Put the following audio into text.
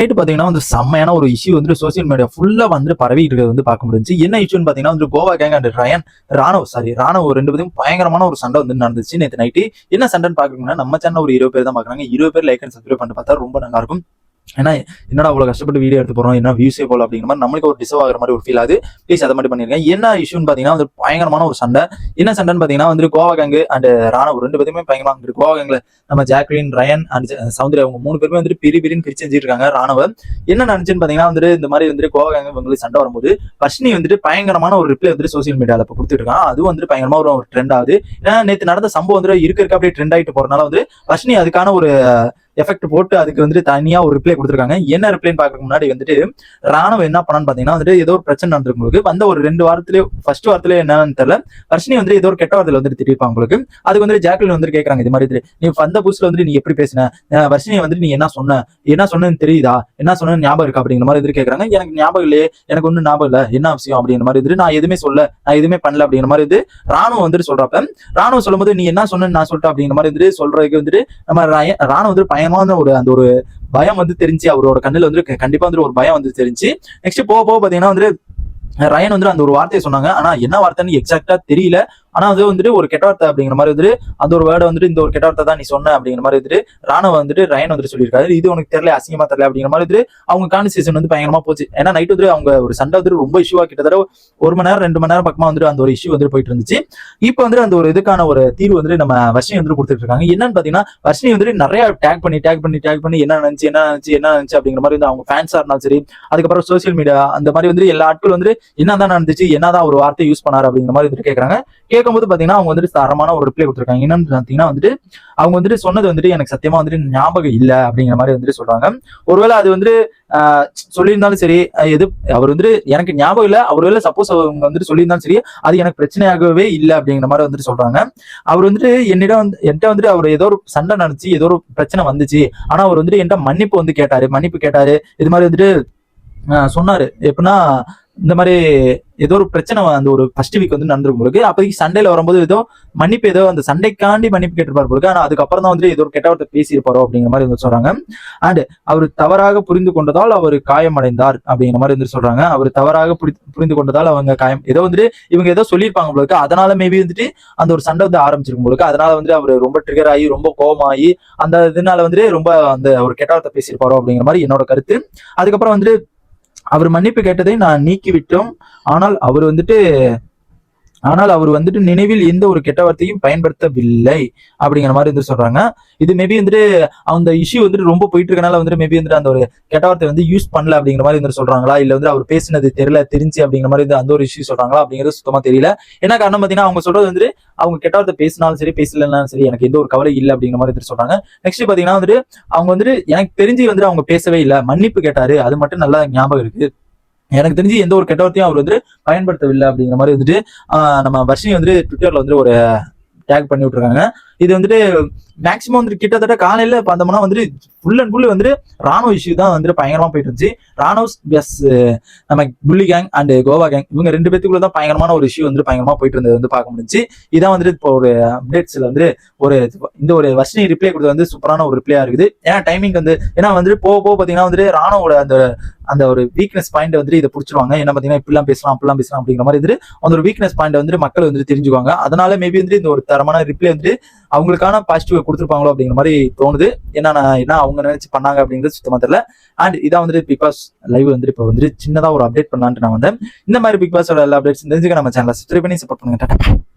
Night பாத்தீங்கன்னா வந்து செம்மையான ஒரு இஷ்யூ வந்து சோசியல் மீடியா ஃபுல்லா வந்து பரவிட்டு இருக்கிறது வந்து பார்க்க முடிஞ்சு என்ன இஷ்யூன்னு பாத்தீங்கன்னா வந்து கோவா கேங் அண்ட் ரயன் ராணுவ சாரி ராணுவ ரெண்டு பேரும் பயங்கரமான ஒரு சண்டை வந்து நடந்துச்சு நேற்று நைட்டு என்ன சண்டைன்னு பார்க்குறீங்கன்னா நம்ம சேனல் ஒரு இருபது பேர் தான் பாக்குறாங்க இருபது பேர் லைக் அண்ட் சப்ஸ்கிரைப் பண்ணி பார்த்தா ரொம்ப நல்லா இருக்கும். ஏன்னா என்னடா அவ்வளோ கஷ்டப்பட்டு வீடியோ எடுத்து போகிறோம் என்ன வியூஸே போல அப்படிங்கிற மாதிரி நம்மளுக்கு ஒரு டிசர்வ் ஆகிற மாதிரி ஒரு ஃபீல் ஆகுது ப்ளீஸ் அதை மட்டும் பண்ணிருக்கேன் என்ன இஷ்யூன்னு பார்த்தீங்கன்னா வந்து பயங்கரமான ஒரு சண்டை. என்ன சண்டைன்னு பார்த்தீங்கன்னா வந்து கோவா கேங்கு அண்ட் ராணுவ ரெண்டு பேருமே பயங்கரமாக இருக்குது கோவா கேங்கில் நம்ம ஜாக்லின் ரயன் அண்ட் சௌந்தர்யா அவங்க மூணு பேருமே வந்துட்டு பெரிய பெரிய பிரிச்சு செஞ்சிருக்காங்க இருக்காங்க ராணுவ. என்ன நினச்சுன்னு பார்த்தீங்கன்னா வந்துட்டு இந்த மாதிரி வந்துட்டு கோவா கேங்க இவங்களுக்கு சண்டை வரும்போது வர்ஷினி வந்துட்டு பயங்கரமான ஒரு ரிப்ளை வந்துட்டு சோசியல் மீடியாவில் இப்போ கொடுத்துட்டு அதுவும் வந்துட்டு பயங்கரமாக ஒரு ட்ரெண்ட் ஆகுது. ஏன்னா நேற்று நடந்த சம்பவம் வந்துட்டு இருக்க இருக்க அப்படியே ட்ரெண்ட் ஆகிட்டு போறதுனால வந்து வர்ஷினி அதுக்கான ஒரு எஃபெக்ட் போட்டு அதுக்கு வந்துட்டு தனியா ஒரு ரிப்ளை கொடுத்துருக்காங்க. என்ன ரிப்ளைன்னு பார்க்க முன்னாடி வந்துட்டு ராணுவம் என்ன பண்ணான்னு பாத்தீங்கன்னா வந்துட்டு ஏதோ ஒரு பிரச்சனை நடந்திருக்கு உங்களுக்கு. வந்த ஒரு ரெண்டு வாரத்திலே ஃபர்ஸ்ட் வாரத்திலே என்னன்னு தெரியல. வர்ஷினி வந்து ஏதோ ஒரு கெட்ட வாரத்துல வந்துட்டு திட்டிருப்பாங்க உங்களுக்கு. அதுக்கு வந்து ஜாக்லின் வந்து கேட்கறாங்க இது மாதிரி நீ வந்த புதுசுல வந்துட்டு நீ எப்படி பேசின? அஹ் வர்ஷினி வந்துட்டு நீ என்ன சொன்ன? என்ன சொன்னேன்னு தெரியுதா? என்ன சொன்னேன்னு ஞாபகம் இருக்கா அப்படிங்கிற மாதிரி இது கேட்கறாங்க எனக்கு ஞாபகம் இல்லையே. எனக்கு ஒன்றும் ஞாபகம் இல்லை. என்ன விஷயம் அப்படிங்கிற மாதிரி இது நான் எதுவுமே சொல்ல நான் எதுவுமே பண்ணல அப்படிங்கிற மாதிரி இது ராணுவம் வந்துட்டு சொல்றப்ப ராணுவம் சொல்லும்போது நீ என்ன சொன்ன நான் சொல்லிட்டேன் அப்படிங்கிற மாதிரி வந்துட்டு சொல்றதுக்கு வந்துட்டு நம்ம ராணுவம் வந்துட்டு பயன் பயமான ஒரு அந்த ஒரு பயம் வந்து தெரிஞ்சு அவரோட கண்ணுல வந்து கண்டிப்பா வந்து ஒரு பயம் வந்து தெரிஞ்சு. நெக்ஸ்ட் போக போக பாத்தீங்கன்னா வந்து ரயன் வந்து அந்த ஒரு வார்த்தையை சொன்னாங்க. ஆனா என்ன வார்த்தைன்னு எக்ஸாக்டா தெரியல. ஆனா அது வந்துட்டு ஒரு கெட்ட வார்த்தை அப்படிங்கிற மாதிரி வந்துட்டு அந்த ஒரு வேர்டை வந்துட்டு இந்த ஒரு கெட்ட வார்த்தை தான் நீ சொன்ன அப்படிங்கிற மாதிரி வந்துட்டு ராணுவ வந்துட்டு ரயன் வந்துட்டு சொல்லியிருக்காரு. இது உனக்கு தெரியல அசிங்கமா தெரியல அப்படிங்கிற மாதிரி வந்துட்டு அவங்க கான்வர்சேஷன் வந்து பயங்கரமா போச்சு. ஏன்னா நைட் வந்துட்டு அவங்க ஒரு சண்டை வந்துட்டு ரொம்ப இஷ்யூவா கிட்டத்தட்ட ஒரு மணி நேரம் ரெண்டு மணி நேரம் பக்கமா வந்துட்டு அந்த ஒரு இஷ்யூ வந்துட்டு போயிட்டு இருந்துச்சு. இப்போ வந்துட்டு அந்த ஒரு இதுக்கான ஒரு தீர்வு வந்துட்டு நம்ம வர்ஷினி வந்துட்டு கொடுத்துட்டு இருக்காங்க. என்னன்னு பாத்தீங்கன்னா வர்ஷினி வந்துட்டு நிறைய டேக் பண்ணி டேக் பண்ணி டேக் பண்ணி என்ன நினைச்சு என்ன நினைச்சு என்ன நினைச்சு அப்படிங்கிற மாதிரி வந்து அவங்க ஃபேன்ஸா இருந்தாலும் சரி அதுக்கப்புறம் சோசியல் மீடியா அந்த மாதிரி வந்து எல்லா ஆட்கள் வந்து என்னதான் நடந்துச்சு என்னதான் ஒரு வார்த்தை யூஸ் பண்ணாரு அப்படிங்கிற மாதிரி வந்துட்டு கேட்கறாங்க கேட்கும்போது பாத்தீங்கன்னா அவங்க வந்துட்டு தரமான ஒரு ரிப்ளை கொடுத்துருக்காங்க. என்னன்னு பாத்தீங்கன்னா வந்துட்டு அவங்க வந்துட்டு சொன்னது வந்துட்டு எனக்கு சத்தியமா வந்துட்டு ஞாபகம் இல்ல அப்படிங்கிற மாதிரி வந்துட்டு சொல்றாங்க. ஒருவேளை அது வந்துட்டு ஆஹ், சொல்லியிருந்தாலும் சரி எது அவர் வந்துட்டு எனக்கு ஞாபகம் இல்ல. ஒருவேளை சப்போஸ் அவங்க வந்துட்டு சொல்லியிருந்தாலும் சரி அது எனக்கு பிரச்சனையாகவே இல்லை அப்படிங்கிற மாதிரி வந்துட்டு சொல்றாங்க. அவர் வந்துட்டு என்னிடம் வந்து என்கிட்ட வந்துட்டு அவர் ஏதோ ஒரு சண்டை நடந்துச்சு ஏதோ ஒரு பிரச்சனை வந்துச்சு. ஆனா அவர் வந்துட்டு என்கிட்ட மன்னிப்பு வந்து கேட்டாரு மன்னிப்பு கேட்டாரு. இது மாதிரி வந்துட்டு ஆஹ், சொன்னாரு. எப்படின்னா இந்த மாதிரி ஏதோ ஒரு பிரச்சனை அந்த ஒரு ஃபர்ஸ்ட் வீக் வந்து நடந்திருக்கும் பொழுது அப்போதைக்கு சண்டையில வரும்போது ஏதோ மன்னிப்பு ஏதோ அந்த சண்டைக்காண்டி மன்னிப்பு கேட்டிருப்பார் பொழுது ஆனால் அதுக்கப்புறம் தான் வந்து ஏதோ ஒரு கெட்ட வார்த்தை பேசியிருப்பாரோ அப்படிங்கிற மாதிரி வந்து சொல்றாங்க. அண்ட் அவர் தவறாக புரிந்து கொண்டதால் அவர் காயமடைந்தார் அப்படிங்கிற மாதிரி வந்து சொல்றாங்க. அவர் தவறாக புரி- புரிந்து கொண்டதால் அவங்க காயம் ஏதோ வந்துட்டு இவங்க ஏதோ சொல்லியிருப்பாங்க பொழுது அதனால மேபி வந்துட்டு அந்த ஒரு சண்டை வந்து ஆரம்பிச்சிருக்கும் பொழுது அதனால வந்து அவர் ரொம்ப ட்ரிகர் ஆகி ரொம்ப கோபமாகி அந்த இதனால வந்துட்டு ரொம்ப அந்த ஒரு கெட்ட வார்த்தை பேசியிருப்பாரோ அப்படிங்கிற மாதிரி என்னோட கருத்து. அதுக்கப்புறம் வந்துட்டு அவர் மன்னிப்பு கேட்டதை நான் நீக்கிவிட்டோம். ஆனால் அவர் வந்துட்டு ஆனால் அவர் வந்துட்டு நினைவில் எந்த ஒரு கெட்ட வார்த்தையும் பயன்படுத்தவில்லை அப்படிங்கிற மாதிரி வந்து சொல்றாங்க. இது மேபி வந்துட்டு அந்த இஷ்யூ வந்துட்டு ரொம்ப போயிட்டு இருக்கனால வந்துட்டு மேபி வந்துட்டு அந்த ஒரு கெட்ட வார்த்தை வந்து யூஸ் பண்ணல அப்படிங்கிற மாதிரி வந்து சொல்றாங்களா? இல்ல வந்து அவர் பேசினது தெரியல தெரிஞ்சு அப்படிங்கிற மாதிரி அந்த ஒரு இஷ்யூ சொல்றாங்களா அப்படிங்கிறது சுத்தமா தெரியல. என்ன காரணம் பாத்தீங்கன்னா அவங்க சொல்றது வந்துட்டு அவங்க கெட்ட வார்த்தை பேசினாலும் சரி பேசலனாலும் சரி எனக்கு எந்த ஒரு கவலை இல்லை அப்படிங்கிற மாதிரி வந்துட்டு சொல்றாங்க. நெக்ஸ்ட் பாத்தீங்கன்னா வந்துட்டு அவங்க வந்துட்டு எனக்கு தெரிஞ்சு வந்துட்டு அவங்க பேசவே இல்லை. மன்னிப்பு கேட்டாரு. அது மட்டும் நல்லா ஞாபகம் இருக்கு. எனக்கு தெரிஞ்சு எந்த ஒரு கெட்ட வார்த்தையும் அவர் வந்து பயன்படுத்தவில்லை அப்படிங்கிற மாதிரி வந்துட்டு நம்ம வர்ஷினி வந்துட்டு ட்விட்டர்ல வந்து ஒரு டேக் பண்ணி விட்டுருக்காங்க. இது வந்துட்டு மேக்சிமம் வந்துட்டு கிட்டத்தட்ட காலையில பார்த்தோம்னா வந்துட்டு ஃபுல் அண்ட் ஃபுல் வந்துட்டு ராணுவ இஷ்யூ தான் வந்துட்டு பயங்கரமா போயிட்டு இருந்துச்சு. ராணுவ பிளஸ் நம்ம புள்ளி கேங் அண்ட் கோவா கேங் இவங்க ரெண்டு பேத்துக்குள்ள தான் பயங்கரமான ஒரு இஷ்யூ வந்து பயங்கரமா போயிட்டு இருந்தது வந்து பார்க்க முடிஞ்சு இதான் வந்துட்டு இப்போ ஒரு அப்டேட்ஸ்ல வந்து ஒரு இந்த ஒரு வர்ஷினி ரிப்ளை கொடுத்தது வந்து சூப்பரான ஒரு ரிப்ளையா இருக்குது. ஏன்னா டைமிங் வந்து ஏன்னா வந்துட்டு போக போக பாத்தீங்கன்னா வந்துட்டு ராணுவோட அந்த அந்த ஒரு வீக்னஸ் பாயிண்ட் வந்துட்டு இதை பிடிச்சிருவாங்க. என்ன பார்த்தீங்கன்னா இப்படிலாம் பேசலாம் அப்படிலாம் பேசலாம் அப்படிங்கிற மாதிரி வந்துட்டு அந்த ஒரு வீக்னஸ் பாயிண்ட் வந்துட்டு மக்கள் வந்துட்டு தெரிஞ்சுக்குவாங்க. அதனால மேபி வந்துட்டு இந்த ஒரு தரமான ரிப்ளை வந்துட்டு அவங்களுக்கான பாசிட்டிவ் கொடுத்துருப்பாங்களோ அப்படிங்கிற மாதிரி தோணுது. என்ன நான் என்ன அவங்க நினைச்சு பண்ணாங்க அப்படிங்கிறது சுத்தமாக தெரியல. அண்ட் இதான் வந்துட்டு பிக் பாஸ் லைவ் வந்துட்டு இப்போ வந்துட்டு சின்னதாக ஒரு அப்டேட் பண்ணலான்ட்டு நான் வந்தேன். இந்த மாதிரி பிக் பாஸோட எல்லா அப்டேட்ஸ் தெரிஞ்சுக்க நம்ம சேனலை சப்ஸ்கிரைப் பண்ணி சப்போர்ட் பண்ணுங்க.